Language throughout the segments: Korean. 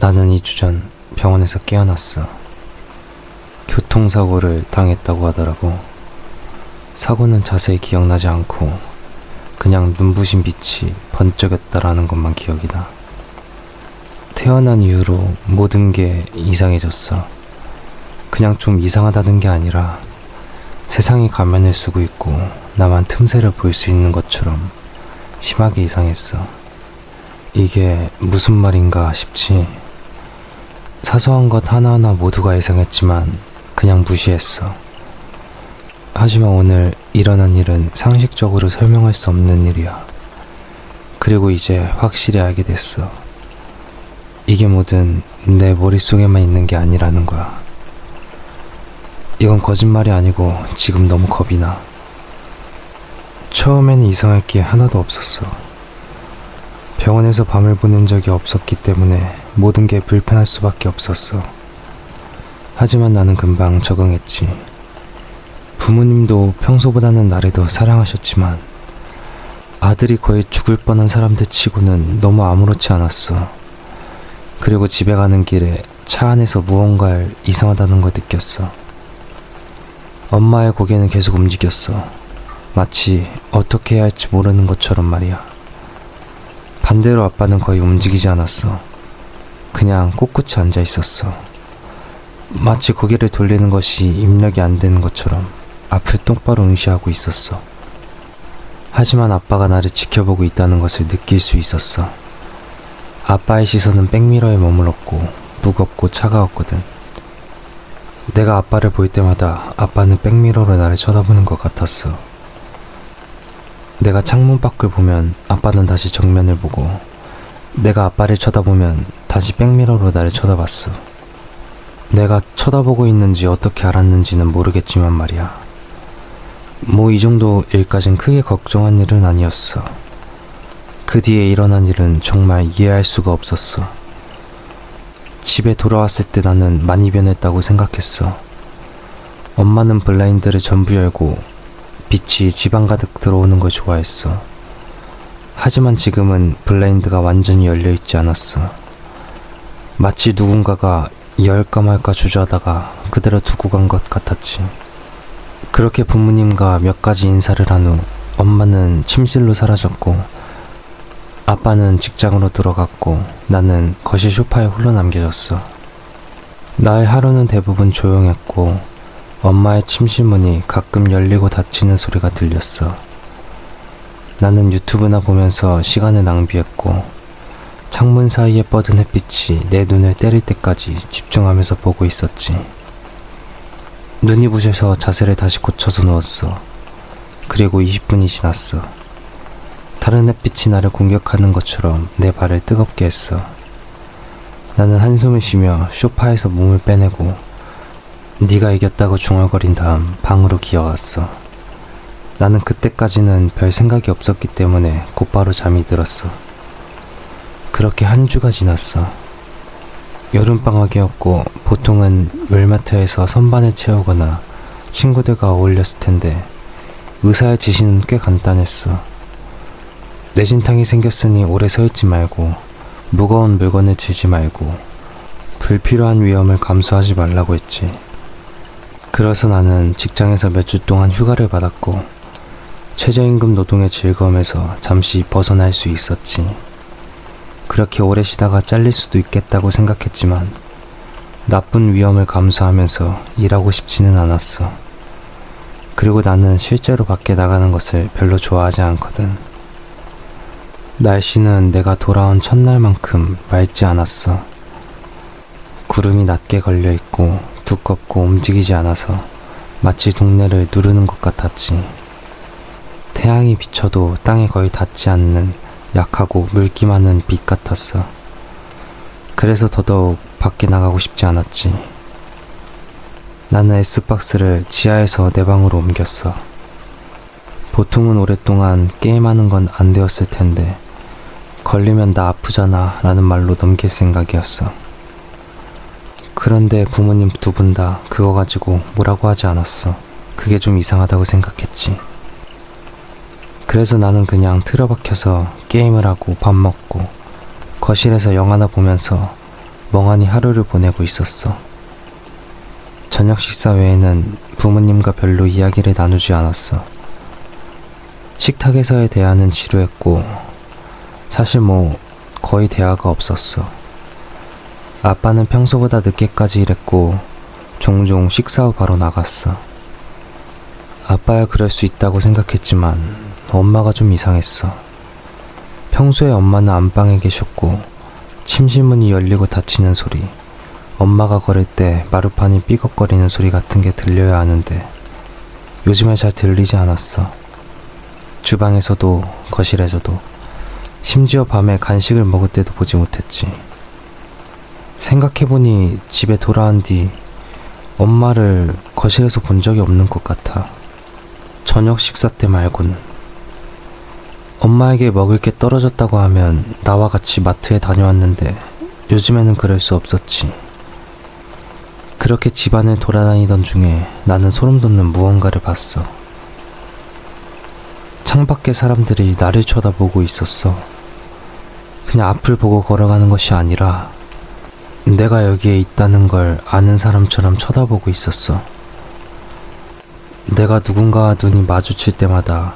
나는 2주 전 병원에서 깨어났어. 교통사고를 당했다고 하더라고. 사고는 자세히 기억나지 않고 그냥 눈부신 빛이 번쩍였다라는 것만 기억이 나. 태어난 이후로 모든 게 이상해졌어. 그냥 좀 이상하다는 게 아니라 세상이 가면을 쓰고 있고 나만 틈새를 볼 수 있는 것처럼 심하게 이상했어. 이게 무슨 말인가 싶지. 사소한 것 하나하나 모두가 이상했지만 그냥 무시했어. 하지만 오늘 일어난 일은 상식적으로 설명할 수 없는 일이야. 그리고 이제 확실히 알게 됐어. 이게 뭐든 내 머릿속에만 있는 게 아니라는 거야. 이건 거짓말이 아니고 지금 너무 겁이 나. 처음에는 이상할 게 하나도 없었어. 병원에서 밤을 보낸 적이 없었기 때문에 모든 게 불편할 수밖에 없었어. 하지만 나는 금방 적응했지. 부모님도 평소보다는 나를 더 사랑하셨지만 아들이 거의 죽을 뻔한 사람들 치고는 너무 아무렇지 않았어. 그리고 집에 가는 길에 차 안에서 무언가를 이상하다는 걸 느꼈어. 엄마의 고개는 계속 움직였어. 마치 어떻게 해야 할지 모르는 것처럼 말이야. 반대로 아빠는 거의 움직이지 않았어. 그냥 꼿꼿이 앉아 있었어. 마치 고개를 돌리는 것이 입력이 안 되는 것처럼 앞을 똑바로 응시하고 있었어. 하지만 아빠가 나를 지켜보고 있다는 것을 느낄 수 있었어. 아빠의 시선은 백미러에 머물렀고 무겁고 차가웠거든. 내가 아빠를 볼 때마다 아빠는 백미러로 나를 쳐다보는 것 같았어. 내가 창문 밖을 보면 아빠는 다시 정면을 보고 내가 아빠를 쳐다보면 다시 백미러로 나를 쳐다봤어. 내가 쳐다보고 있는지 어떻게 알았는지는 모르겠지만 말이야. 뭐 이 정도 일까진 크게 걱정한 일은 아니었어. 그 뒤에 일어난 일은 정말 이해할 수가 없었어. 집에 돌아왔을 때 나는 많이 변했다고 생각했어. 엄마는 블라인드를 전부 열고 빛이 집안 가득 들어오는 걸 좋아했어. 하지만 지금은 블라인드가 완전히 열려 있지 않았어. 마치 누군가가 열까 말까 주저하다가 그대로 두고 간 것 같았지. 그렇게 부모님과 몇 가지 인사를 한 후 엄마는 침실로 사라졌고 아빠는 직장으로 들어갔고 나는 거실 소파에 홀로 남겨졌어. 나의 하루는 대부분 조용했고 엄마의 침실 문이 가끔 열리고 닫히는 소리가 들렸어. 나는 유튜브나 보면서 시간을 낭비했고 창문 사이에 뻗은 햇빛이 내 눈을 때릴 때까지 집중하면서 보고 있었지. 눈이 부셔서 자세를 다시 고쳐서 누웠어. 그리고 20분이 지났어. 다른 햇빛이 나를 공격하는 것처럼 내 발을 뜨겁게 했어. 나는 한숨을 쉬며 소파에서 몸을 빼내고 네가 이겼다고 중얼거린 다음 방으로 기어갔어. 나는 그때까지는 별 생각이 없었기 때문에 곧바로 잠이 들었어. 그렇게 한 주가 지났어. 여름방학이었고 보통은 물마트에서 선반을 채우거나 친구들과 어울렸을 텐데 의사의 지시는 꽤 간단했어. 뇌진탕이 생겼으니 오래 서 있지 말고 무거운 물건을 들지 말고 불필요한 위험을 감수하지 말라고 했지. 그래서 나는 직장에서 몇 주 동안 휴가를 받았고 최저임금 노동의 즐거움에서 잠시 벗어날 수 있었지. 그렇게 오래 쉬다가 잘릴 수도 있겠다고 생각했지만 나쁜 위험을 감수하면서 일하고 싶지는 않았어. 그리고 나는 실제로 밖에 나가는 것을 별로 좋아하지 않거든. 날씨는 내가 돌아온 첫날만큼 맑지 않았어. 구름이 낮게 걸려 있고 두껍고 움직이지 않아서 마치 동네를 누르는 것 같았지. 태양이 비쳐도 땅에 거의 닿지 않는 약하고 물기 많은 빛 같았어. 그래서 더더욱 밖에 나가고 싶지 않았지. 나는 S박스를 지하에서 내 방으로 옮겼어. 보통은 오랫동안 게임하는 건 안 되었을 텐데, 걸리면 나 아프잖아 라는 말로 넘길 생각이었어. 그런데 부모님 두 분 다 그거 가지고 뭐라고 하지 않았어. 그게 좀 이상하다고 생각했지. 그래서 나는 그냥 틀어박혀서 게임을 하고 밥 먹고 거실에서 영화나 보면서 멍하니 하루를 보내고 있었어. 저녁 식사 외에는 부모님과 별로 이야기를 나누지 않았어. 식탁에서의 대화는 지루했고, 사실 뭐, 거의 대화가 없었어. 아빠는 평소보다 늦게까지 일했고, 종종 식사 후 바로 나갔어. 아빠야 그럴 수 있다고 생각했지만, 엄마가 좀 이상했어. 평소에 엄마는 안방에 계셨고, 침실문이 열리고 닫히는 소리, 엄마가 걸을 때 마루판이 삐걱거리는 소리 같은 게 들려야 하는데 요즘에 잘 들리지 않았어. 주방에서도 거실에서도 심지어 밤에 간식을 먹을 때도 보지 못했지. 생각해보니 집에 돌아온 뒤 엄마를 거실에서 본 적이 없는 것 같아. 저녁 식사 때 말고는. 엄마에게 먹을 게 떨어졌다고 하면 나와 같이 마트에 다녀왔는데 요즘에는 그럴 수 없었지. 그렇게 집안을 돌아다니던 중에 나는 소름 돋는 무언가를 봤어. 창밖에 사람들이 나를 쳐다보고 있었어. 그냥 앞을 보고 걸어가는 것이 아니라 내가 여기에 있다는 걸 아는 사람처럼 쳐다보고 있었어. 내가 누군가와 눈이 마주칠 때마다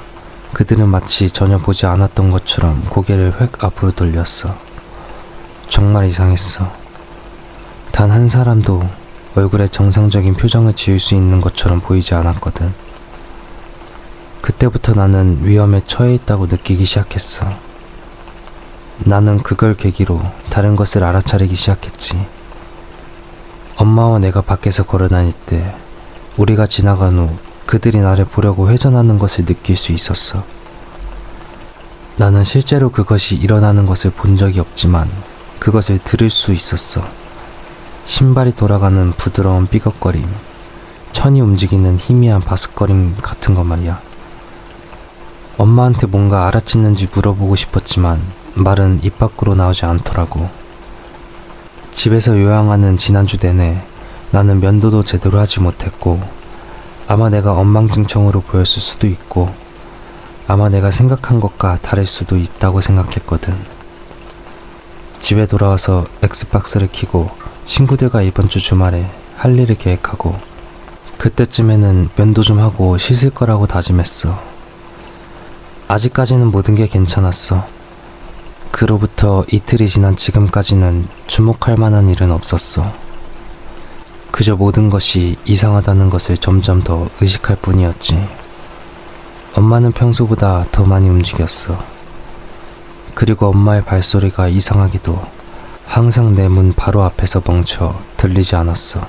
그들은 마치 전혀 보지 않았던 것처럼 고개를 획 앞으로 돌렸어. 정말 이상했어. 단 한 사람도 얼굴에 정상적인 표정을 지을 수 있는 것처럼 보이지 않았거든. 그때부터 나는 위험에 처해 있다고 느끼기 시작했어. 나는 그걸 계기로 다른 것을 알아차리기 시작했지. 엄마와 내가 밖에서 걸어 다닐 때 우리가 지나간 후 그들이 나를 보려고 회전하는 것을 느낄 수 있었어. 나는 실제로 그것이 일어나는 것을 본 적이 없지만 그것을 들을 수 있었어. 신발이 돌아가는 부드러운 삐걱거림, 천이 움직이는 희미한 바스거림 같은 것 말이야. 엄마한테 뭔가 알아챘는지 물어보고 싶었지만 말은 입 밖으로 나오지 않더라고. 집에서 요양하는 지난주 내내 나는 면도도 제대로 하지 못했고 아마 내가 엉망진창으로 보였을 수도 있고 아마 내가 생각한 것과 다를 수도 있다고 생각했거든. 집에 돌아와서 엑스박스를 키고 친구들과 이번 주 주말에 할 일을 계획하고 그때쯤에는 면도 좀 하고 씻을 거라고 다짐했어. 아직까지는 모든 게 괜찮았어. 그로부터 이틀이 지난 지금까지는 주목할 만한 일은 없었어. 그저 모든 것이 이상하다는 것을 점점 더 의식할 뿐이었지. 엄마는 평소보다 더 많이 움직였어. 그리고 엄마의 발소리가 이상하기도 항상 내 문 바로 앞에서 멈춰 들리지 않았어.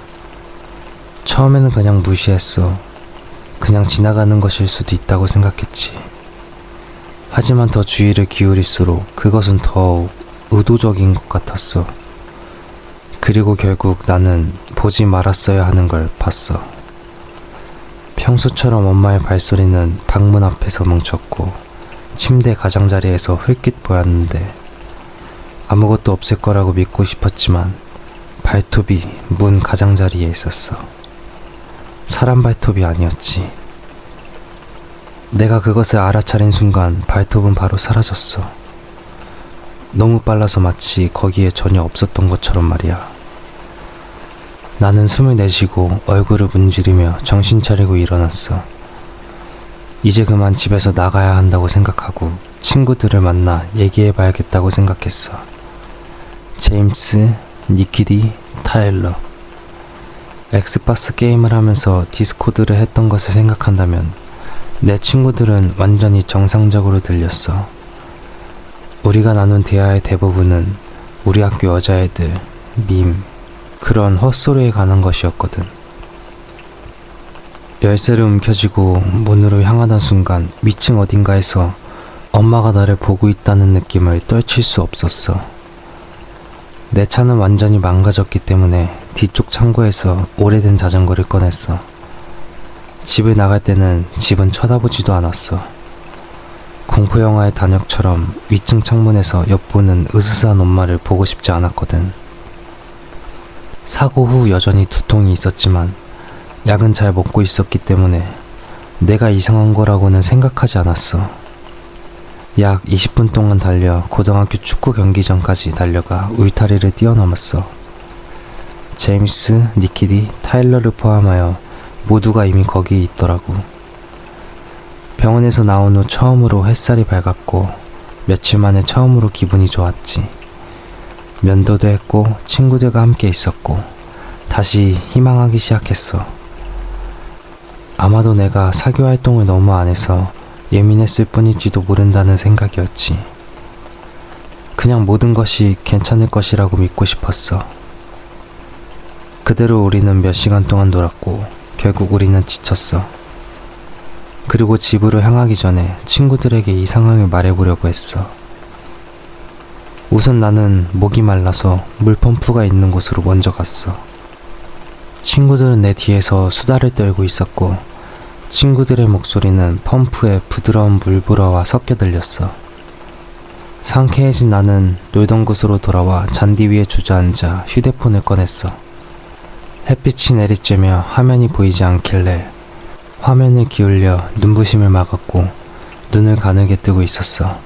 처음에는 그냥 무시했어. 그냥 지나가는 것일 수도 있다고 생각했지. 하지만 더 주의를 기울일수록 그것은 더욱 의도적인 것 같았어. 그리고 결국 나는 보지 말았어야 하는 걸 봤어. 평소처럼 엄마의 발소리는 방문 앞에서 멈췄고 침대 가장자리에서 흘낏 보였는데 아무것도 없을 거라고 믿고 싶었지만 발톱이 문 가장자리에 있었어. 사람 발톱이 아니었지. 내가 그것을 알아차린 순간 발톱은 바로 사라졌어. 너무 빨라서 마치 거기에 전혀 없었던 것처럼 말이야. 나는 숨을 내쉬고 얼굴을 문지르며 정신 차리고 일어났어. 이제 그만 집에서 나가야 한다고 생각하고 친구들을 만나 얘기해 봐야겠다고 생각했어. 제임스, 니키디, 타일러. 엑스박스 게임을 하면서 디스코드를 했던 것을 생각한다면 내 친구들은 완전히 정상적으로 들렸어. 우리가 나눈 대화의 대부분은 우리 학교 여자애들, 밈, 그런 헛소리에 관한 것이었거든. 열쇠를 움켜쥐고 문으로 향하던 순간 위층 어딘가에서 엄마가 나를 보고 있다는 느낌을 떨칠 수 없었어. 내 차는 완전히 망가졌기 때문에 뒤쪽 창고에서 오래된 자전거를 꺼냈어. 집을 나갈 때는 집은 쳐다보지도 않았어. 공포영화의 단역처럼 위층 창문에서 엿보는 으스스한 엄마를 보고 싶지 않았거든. 사고 후 여전히 두통이 있었지만 약은 잘 먹고 있었기 때문에 내가 이상한 거라고는 생각하지 않았어. 약 20분 동안 달려 고등학교 축구 경기장까지 달려가 울타리를 뛰어넘었어. 제임스, 니키디, 타일러를 포함하여 모두가 이미 거기 있더라고. 병원에서 나온 후 처음으로 햇살이 밝았고 며칠 만에 처음으로 기분이 좋았지. 면도도 했고 친구들과 함께 있었고 다시 희망하기 시작했어. 아마도 내가 사교 활동을 너무 안 해서 예민했을 뿐일지도 모른다는 생각이었지. 그냥 모든 것이 괜찮을 것이라고 믿고 싶었어. 그대로 우리는 몇 시간 동안 놀았고 결국 우리는 지쳤어. 그리고 집으로 향하기 전에 친구들에게 이 상황을 말해보려고 했어. 우선 나는 목이 말라서 물펌프가 있는 곳으로 먼저 갔어. 친구들은 내 뒤에서 수다를 떨고 있었고, 친구들의 목소리는 펌프에 부드러운 물불어와 섞여 들렸어. 상쾌해진 나는 놀던 곳으로 돌아와 잔디 위에 주저앉아 휴대폰을 꺼냈어. 햇빛이 내리쬐며 화면이 보이지 않길래 화면을 기울여 눈부심을 막았고 눈을 가늘게 뜨고 있었어.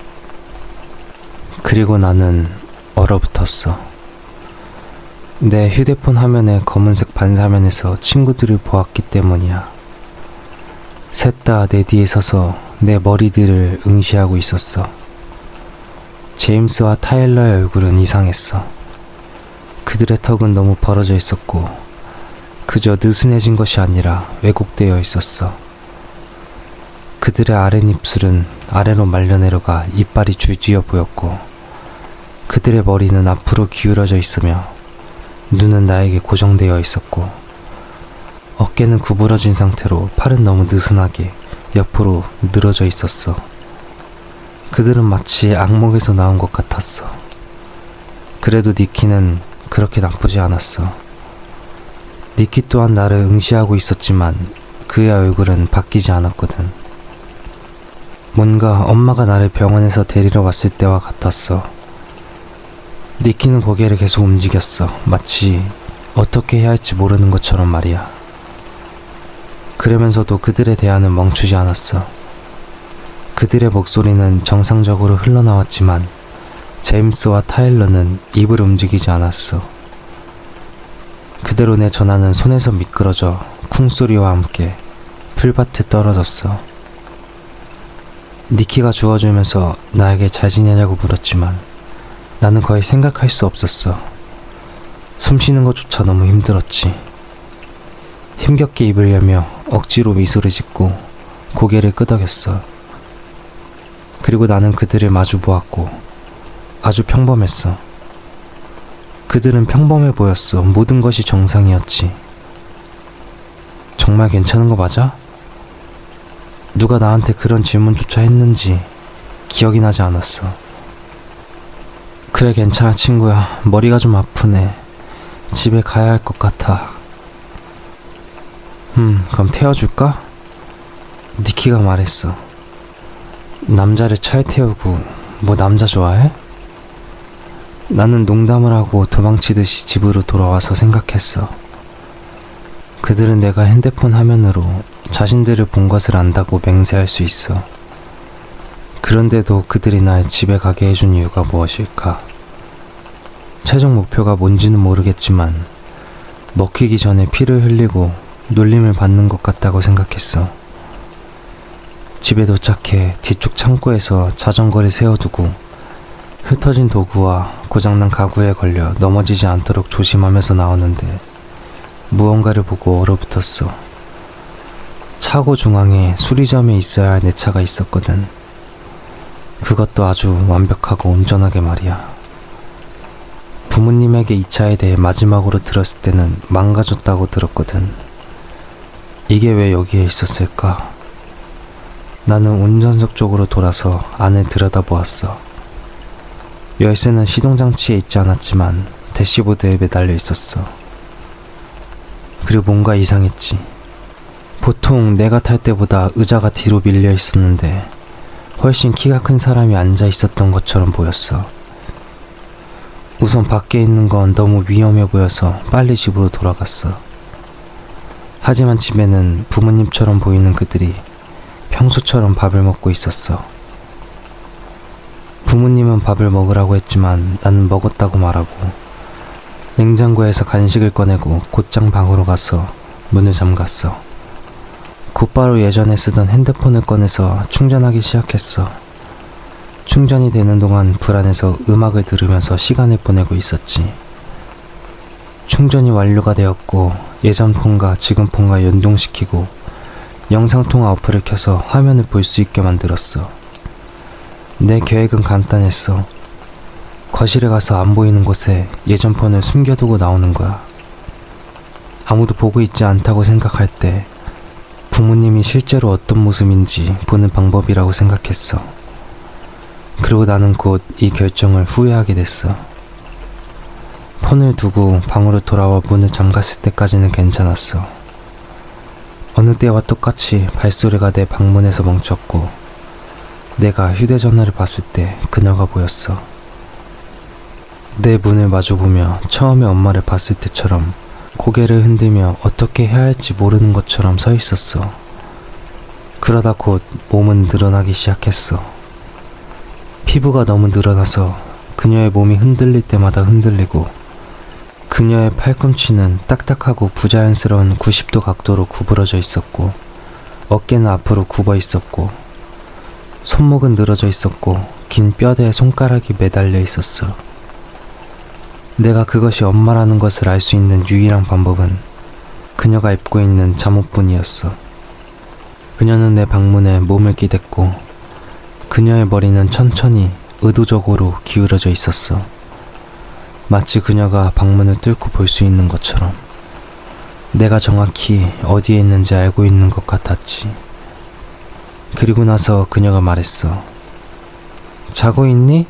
그리고 나는 얼어붙었어. 내 휴대폰 화면의 검은색 반사면에서 친구들을 보았기 때문이야. 셋 다 내 뒤에 서서 내 머리들을 응시하고 있었어. 제임스와 타일러의 얼굴은 이상했어. 그들의 턱은 너무 벌어져 있었고, 그저 느슨해진 것이 아니라 왜곡되어 있었어. 그들의 아랫입술은 아래로 말려 내려가 이빨이 줄지어 보였고, 그들의 머리는 앞으로 기울어져 있으며, 눈은 나에게 고정되어 있었고, 어깨는 구부러진 상태로 팔은 너무 느슨하게 옆으로 늘어져 있었어. 그들은 마치 악몽에서 나온 것 같았어. 그래도 니키는 그렇게 나쁘지 않았어. 니키 또한 나를 응시하고 있었지만 그의 얼굴은 바뀌지 않았거든. 뭔가 엄마가 나를 병원에서 데리러 왔을 때와 같았어. 니키는 고개를 계속 움직였어. 마치 어떻게 해야 할지 모르는 것처럼 말이야. 그러면서도 그들의 대화는 멈추지 않았어. 그들의 목소리는 정상적으로 흘러나왔지만 제임스와 타일러는 입을 움직이지 않았어. 그대로 내 전화는 손에서 미끄러져 쿵소리와 함께 풀밭에 떨어졌어. 니키가 주워주면서 나에게 잘 지내냐고 물었지만 나는 거의 생각할 수 없었어. 숨 쉬는 것조차 너무 힘들었지. 힘겹게 입을 여며 억지로 미소를 짓고 고개를 끄덕였어. 그리고 나는 그들을 마주 보았고 아주 평범했어. 그들은 평범해 보였어. 모든 것이 정상이었지. 정말 괜찮은 거 맞아? 누가 나한테 그런 질문조차 했는지 기억이 나지 않았어. 그래, 괜찮아, 친구야. 머리가 좀 아프네. 집에 가야 할 것 같아. 음, 그럼 태워줄까? 니키가 말했어. 남자를 차에 태우고, 뭐 남자 좋아해? 나는 농담을 하고 도망치듯이 집으로 돌아와서 생각했어. 그들은 내가 핸드폰 화면으로 자신들을 본 것을 안다고 맹세할 수 있어. 그런데도 그들이 날 집에 가게 해준 이유가 무엇일까? 최종 목표가 뭔지는 모르겠지만, 먹히기 전에 피를 흘리고 놀림을 받는 것 같다고 생각했어. 집에 도착해 뒤쪽 창고에서 자전거를 세워두고 흩어진 도구와 고장난 가구에 걸려 넘어지지 않도록 조심하면서 나오는데 무언가를 보고 얼어붙었어. 차고 중앙에 수리점에 있어야 할 내 차가 있었거든. 그것도 아주 완벽하고 온전하게 말이야. 부모님에게 이 차에 대해 마지막으로 들었을 때는 망가졌다고 들었거든. 이게 왜 여기에 있었을까? 나는 운전석 쪽으로 돌아서 안을 들여다보았어. 열쇠는 시동장치에 있지 않았지만 대시보드에 매달려 있었어. 그리고 뭔가 이상했지. 보통 내가 탈 때보다 의자가 뒤로 밀려 있었는데 훨씬 키가 큰 사람이 앉아 있었던 것처럼 보였어. 우선 밖에 있는 건 너무 위험해 보여서 빨리 집으로 돌아갔어. 하지만 집에는 부모님처럼 보이는 그들이 평소처럼 밥을 먹고 있었어. 부모님은 밥을 먹으라고 했지만 나는 먹었다고 말하고 냉장고에서 간식을 꺼내고 곧장 방으로 가서 문을 잠갔어. 곧바로 예전에 쓰던 핸드폰을 꺼내서 충전하기 시작했어. 충전이 되는 동안 불안해서 음악을 들으면서 시간을 보내고 있었지. 충전이 완료가 되었고 예전 폰과 지금 폰과 연동시키고 영상통화 어플을 켜서 화면을 볼 수 있게 만들었어. 내 계획은 간단했어. 거실에 가서 안 보이는 곳에 예전 폰을 숨겨두고 나오는 거야. 아무도 보고 있지 않다고 생각할 때 부모님이 실제로 어떤 모습인지 보는 방법이라고 생각했어. 그리고 나는 곧 이 결정을 후회하게 됐어. 폰을 두고 방으로 돌아와 문을 잠갔을 때까지는 괜찮았어. 어느 때와 똑같이 발소리가 내 방문에서 멈췄고 내가 휴대전화를 봤을 때 그녀가 보였어. 내 문을 마주보며 처음에 엄마를 봤을 때처럼 고개를 흔들며 어떻게 해야 할지 모르는 것처럼 서 있었어. 그러다 곧 몸은 늘어나기 시작했어. 피부가 너무 늘어나서 그녀의 몸이 흔들릴 때마다 흔들리고 그녀의 팔꿈치는 딱딱하고 부자연스러운 90도 각도로 구부러져 있었고 어깨는 앞으로 굽어 있었고 손목은 늘어져 있었고 긴 뼈대에 손가락이 매달려 있었어. 내가 그것이 엄마라는 것을 알 수 있는 유일한 방법은 그녀가 입고 있는 잠옷뿐이었어. 그녀는 내 방문에 몸을 기댔고 그녀의 머리는 천천히 의도적으로 기울어져 있었어. 마치 그녀가 방문을 뚫고 볼 수 있는 것처럼 내가 정확히 어디에 있는지 알고 있는 것 같았지. 그리고 나서 그녀가 말했어. 자고 있니?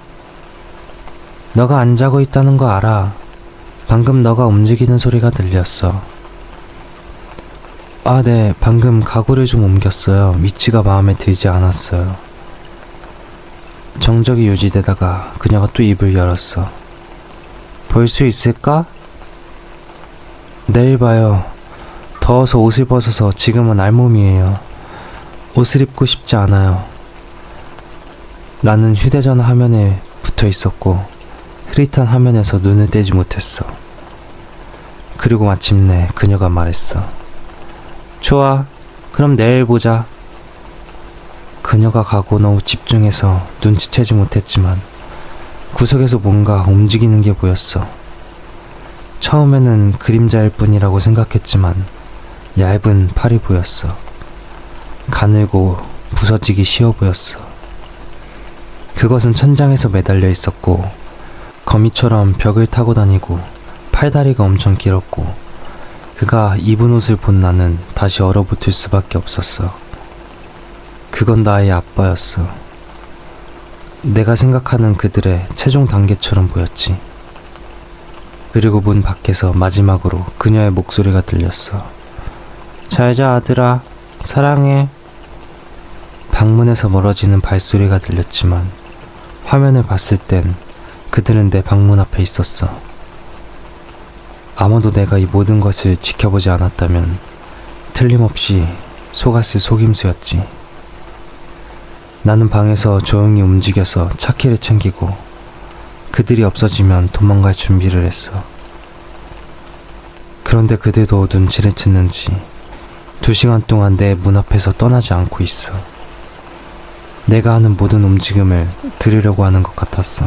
너가 안 자고 있다는 거 알아. 방금 너가 움직이는 소리가 들렸어. 아, 네. 방금 가구를 좀 옮겼어요. 위치가 마음에 들지 않았어요. 정적이 유지되다가 그녀가 또 입을 열었어. 볼 수 있을까? 내일 봐요. 더워서 옷을 벗어서 지금은 알몸이에요. 옷을 입고 싶지 않아요. 나는 휴대전화 화면에 붙어 있었고 흐릿한 화면에서 눈을 떼지 못했어. 그리고 마침내 그녀가 말했어. 좋아. 그럼 내일 보자. 그녀가 가고 너무 집중해서 눈치채지 못했지만 구석에서 뭔가 움직이는 게 보였어. 처음에는 그림자일 뿐이라고 생각했지만 얇은 팔이 보였어. 가늘고 부서지기 쉬워 보였어. 그것은 천장에서 매달려 있었고 거미처럼 벽을 타고 다니고 팔다리가 엄청 길었고 그가 입은 옷을 본 나는 다시 얼어붙을 수밖에 없었어. 그건 나의 아빠였어. 내가 생각하는 그들의 최종 단계처럼 보였지. 그리고 문 밖에서 마지막으로 그녀의 목소리가 들렸어. 잘 자 아들아, 사랑해. 방문에서 멀어지는 발소리가 들렸지만 화면을 봤을 땐 그들은 내 방문 앞에 있었어. 아마도 내가 이 모든 것을 지켜보지 않았다면 틀림없이 속았을 속임수였지. 나는 방에서 조용히 움직여서 차키를 챙기고 그들이 없어지면 도망갈 준비를 했어. 그런데 그들도 눈치를 챘는지 두 시간 동안 내 문 앞에서 떠나지 않고 있어. 내가 하는 모든 움직임을 들으려고 하는 것 같았어.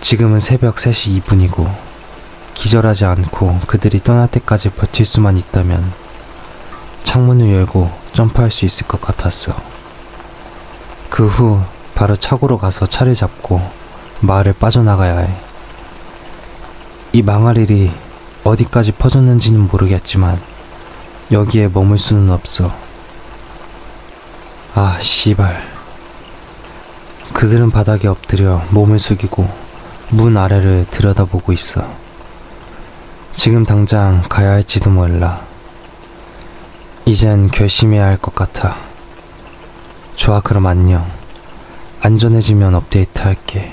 지금은 새벽 3시 2분이고 기절하지 않고 그들이 떠날 때까지 버틸 수만 있다면 창문을 열고 점프할 수 있을 것 같았어. 그 후 바로 차고로 가서 차를 잡고 마을을 빠져나가야 해. 이 망할 일이 어디까지 퍼졌는지는 모르겠지만 여기에 머물 수는 없어. 아, 씨발. 그들은 바닥에 엎드려 몸을 숙이고 문 아래를 들여다보고 있어. 지금 당장 가야 할지도 몰라. 이젠 결심해야 할 것 같아. 좋아, 그럼 안녕. 안전해지면 업데이트 할게.